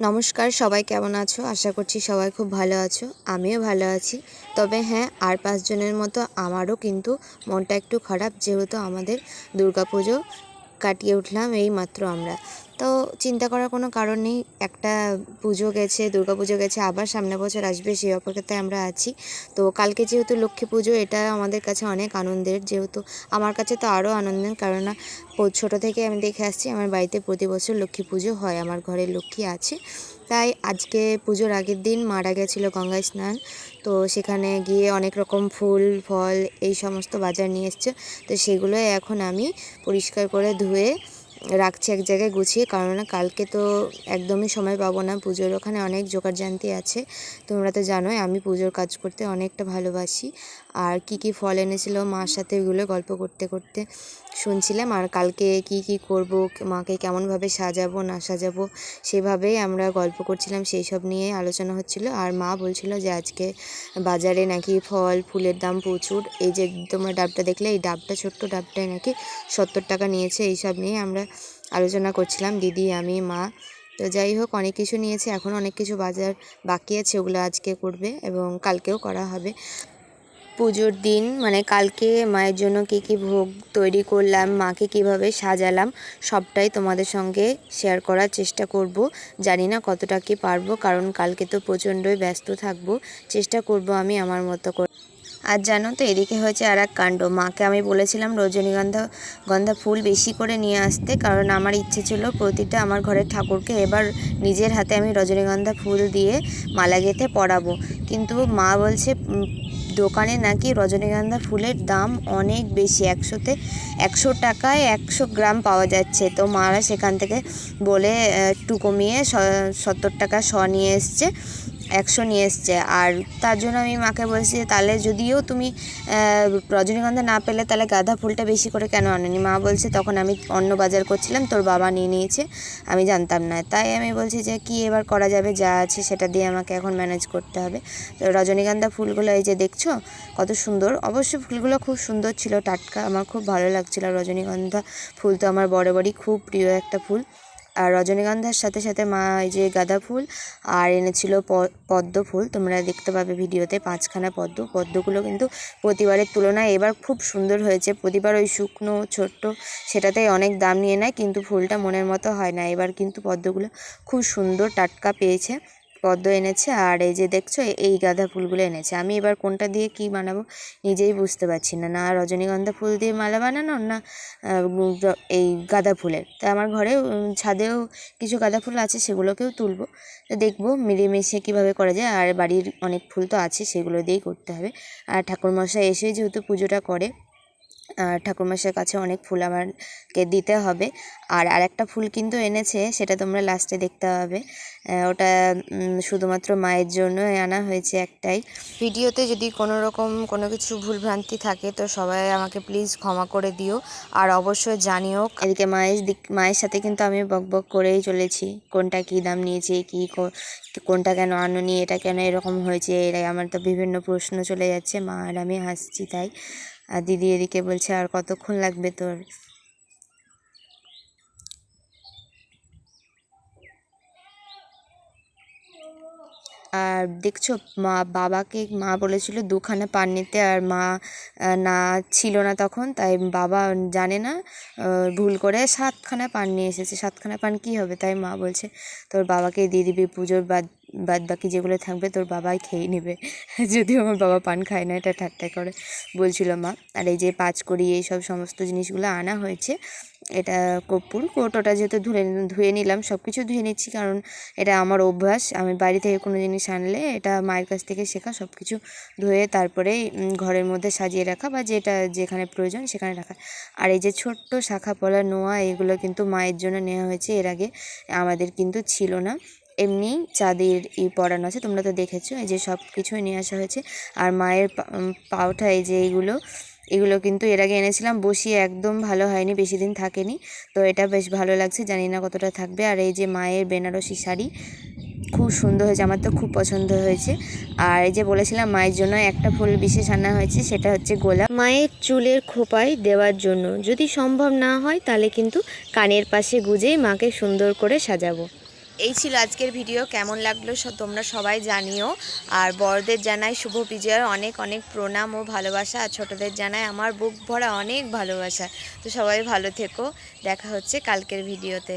নমস্কার, সবাই কেমন আছো? আশা করছি সবাই খুব ভালো আছো। আমিও ভালো আছি। তবে হ্যাঁ আর পাঁচজনের মতো আমারও কিন্তু মনটা একটু খারাপ, যেহেতু আমাদের দুর্গাপুজো কাটিয়ে উঠলাম এই মাত্র আমরা। তো চিন্তা করার কোনো কারণ নেই। একটা পুজো গেছে, দুর্গা পুজো গেছে, আবার সামনে বছর আসবে, সেই অপেক্ষাতে আমরা আছি। তো কালকে যেহেতু লক্ষ্মী পুজো, এটা আমাদের কাছে অনেক আনন্দের। যেহেতু আমার কাছে তো আরও আনন্দের কারণ ছোটো থেকে আমি দেখে আসছি, আমার বাড়িতে প্রতি বছর লক্ষ্মী পুজো হয়, আমার ঘরে লক্ষ্মী আছে। তাই আজকে পুজোর আগের দিন মারা গেছিল গঙ্গায় স্নান। তো সেখানে গিয়ে অনেক রকম ফুল, ফল, এই সমস্ত বাজার নিয়ে এসছে। তো সেগুলো এখন আমি পরিষ্কার করে ধুয়ে রাখছি এক জায়গায় গুছিয়ে কারণ কালকে তো একদমই সময় পাবো না। পুজোর ওখানে অনেক জোগাড় জানতি আছে। তোমরা তো জানোই, আমি পুজোর কাজ করতে অনেকটা ভালোবাসি। আর কি কি ফল এনেছিল, মার সাথে ওইগুলো গল্প করতে করতে শুনছিলাম। আর কালকে কি কি করব, মাকে কেমনভাবে সাজাবো, না সাজাবো, সেভাবেই আমরা গল্প করছিলাম। সেই সব নিয়ে আলোচনা হচ্ছিল। আর মা বলছিল যে আজকে বাজারে নাকি ফল, ফুলের দাম প্রচুর। এই যে তোমরা ডাবটা দেখলে, এই ডাবটা, ছোট্ট ডাবটায় নাকি সত্তর টাকা নিয়েছে। এই সব নিয়ে আমরা আলোচনা করছিলাম, দিদি, আমি, মা। তো যাই হোক, অনেক কিছু নিয়েছে, এখন অনেক কিছু বাজার বাকি আছে, ওগুলো আজকে করবে এবং কালকেও করা হবে। পুজোর দিন মানে কালকে মায়ের জন্য কী কী ভোগ তৈরি করলাম, মাকে কীভাবে সাজালাম, সবটাই তোমাদের সঙ্গে শেয়ার করার চেষ্টা করব। জানি না কতটা কি পারব, কারণ কালকে তো প্রচণ্ডই ব্যস্ত থাকব, চেষ্টা করব আমি আমার মতো করে। আর জানো তো, এদিকে হয়েছে আর এক কাণ্ড। মাকে আমি বলেছিলাম, রজনীগন্ধা, গন্ধা ফুল বেশি করে নিয়ে আসতে, কারণ আমার ইচ্ছে ছিল প্রতিটা আমার ঘরের ঠাকুরকে এবার নিজের হাতে আমি রজনীগন্ধা ফুল দিয়ে মালা গেঁথে পরাবো। কিন্তু মা বলছে দোকানে নাকি রজনীগন্ধা ফুলের দাম অনেক বেশি, একশোতে, একশো টাকায় একশো গ্রাম পাওয়া যাচ্ছে। তো মারা সেখান থেকে বলে একটু কমিয়ে সত্তর টাকা শ নিয়ে এসছে। একশো নিয়ে এসছে। আর তার জন্য আমি মাকে বলছি যে, তাহলে যদিও তুমি রজনীগন্ধা না পেলে, তাহলে গাঁদা ফুলটা বেশি করে কেন আনোনি? মা বলছে, তখন আমি অন্য বাজার করছিলাম, তোর বাবা নিয়ে নিয়েছে, আমি জানতাম না। তাই আমি বলছি যে, কি এবার করা যাবে? যা আছে সেটা দিয়ে আমাকে এখন ম্যানেজ করতে হবে। তো রজনীগন্ধা ফুলগুলো এই যে দেখছ, কত সুন্দর। অবশ্যই ফুলগুলো খুব সুন্দর ছিল, টাটকা। আমার খুব ভালো লাগছিল। রজনীগন্ধা ফুল তো আমার বরাবরই খুব প্রিয় একটা ফুল। আর রজনীগন্ধার সাথে সাথে মা এই যে গাঁদা ফুল আর এনেছিল পদ্ম ফুল। তোমরা দেখতে পাবে ভিডিওতে পাঁচখানা পদ্ম। পদ্মগুলো কিন্তু প্রতিবারের তুলনায় এবার খুব সুন্দর হয়েছে। প্রতিবার ওই শুকনো, ছোট্ট সেটাতে অনেক দাম নিয়ে নেয়, কিন্তু ফুলটা মনের মতো হয় না। এবার কিন্তু পদ্মগুলো খুব সুন্দর টাটকা পেয়েছে। পদ্ম এনেছে আর এই যে দেখছ এই গাঁদা ফুলগুলো এনেছে। আমি এবার কোনটা দিয়ে কি বানাবো নিজেই বুঝতে পারছি না। না রজনীগন্ধা ফুল দিয়ে মালা বানানো, না এই গাঁদা ফুলের। তা আমার ঘরে ছাদেও কিছু গাঁদা ফুল আছে, সেগুলোকেও তুলবো। তো দেখব মিলেমিশে কীভাবে করা যায়। আর বাড়ির অনেক ফুল তো আছে, সেগুলো দিয়েই করতে হবে। আর ঠাকুরমশাই এসে যেহেতু পুজোটা করে ঠাকুরমশাইয়ের কাছে অনেক ফুল আমাকে দিতে হবে। আর আরেকটা ফুল কিন্তু এনেছে, সেটা তোমরা লাস্টে দেখতে হবে ওটা শুধুমাত্র মায়ের জন্যই আনা হয়েছে একটাই। ভিডিওতে যদি কোনো রকম কোনো কিছু ভুলভ্রান্তি থাকে, তো সবাই আমাকে প্লিজ ক্ষমা করে দিও। আর অবশ্যই জানিও। এদিকে মায়ের দিক, মায়ের সাথে কিন্তু আমি বক বক করেই চলেছি। কোনটা কী দাম নিয়েছে কী, কোনটা কেন আনোনি, এটা কেন এরকম হয়েছে, এরাই আমার তো বিভিন্ন প্রশ্ন চলে যাচ্ছে, মা আর আমি হাসছি তাই। আর দিদি এদিকে বলছে, আর কতক্ষণ লাগবে তোর? আর দেখছ, মা, বাবাকে, মা বলেছিল দুখানা পান নিতে, আর মা না ছিল না তখন, তাই বাবা জানে না ভুল করে সাতখানা পান নিয়ে এসেছে। সাতখানা পান কী হবে? তাই মা বলছে, তোর বাবাকে দিয়ে দিবি পুজোর বাদ বাদ বাকি যেগুলো থাকবে তোর বাবাই খেয়ে নেবে। যদিও আমার বাবা পান খায় না, এটা ঠাট্টা করে বলছিল মা। আর এই যে পাঁচ পাঁচকড়ি এইসব সমস্ত জিনিসগুলো আনা হয়েছে, এটা কর্পূর, কৌটোটা যেহেতু ধুয়ে ধুয়ে নিলাম সব কিছু ধুয়ে নিচ্ছি কারণ এটা আমার অভ্যাস। আমি বাড়ি থেকে কোনো জিনিস আনলে এটা মায়ের কাছ থেকে শেখা সব কিছু ধুয়ে তারপরে ঘরের মধ্যে সাজিয়ে রাখা বা যেটা যেখানে প্রয়োজন সেখানে রাখা। আর এই যে ছোট্ট শাখা পলা নোয়া, এগুলো কিন্তু মায়ের জন্য নেওয়া হয়েছে। এর আগে আমাদের কিন্তু ছিল না। এমনি চাঁদের ই পরানো আছে তোমরা তো দেখেছ এই যে সব কিছুই নিয়ে আসা হয়েছে। আর মায়ের পা- উম, পাওটা এই যে এইগুলো এগুলো কিন্তু এর আগে এনেছিলাম বসিয়ে একদম ভালো হয়নি বেশি দিন থাকেনি। তো এটা বেশ ভালো লাগছে জানি না কতটা থাকবে। আর এই যে মায়ের বেনারসি শাড়ি খুব সুন্দর হয়েছে আমার তো খুব পছন্দ হয়েছে। আর এই যে বলেছিলাম মায়ের জন্য একটা ফুল বিশেষ আনা হয়েছে সেটা হচ্ছে গোলাপ। মায়ের চুলের খোপায় দেওয়ার জন্য যদি সম্ভব না হয় তাহলে কিন্তু কানের পাশে গুজেই মাকে সুন্দর করে সাজাবো। এই ছিল আজকের ভিডিও। কেমন লাগল তোমরা সবাই জানিও। আর বড়দের জানাই শুভ বিজয়ের অনেক অনেক প্রণাম ও ভালোবাসা। আর ছোটোদের জানাই আমার বুক ভরা অনেক ভালোবাসা। তো সবাই ভালো থেকো। দেখা হচ্ছে কালকের ভিডিওতে।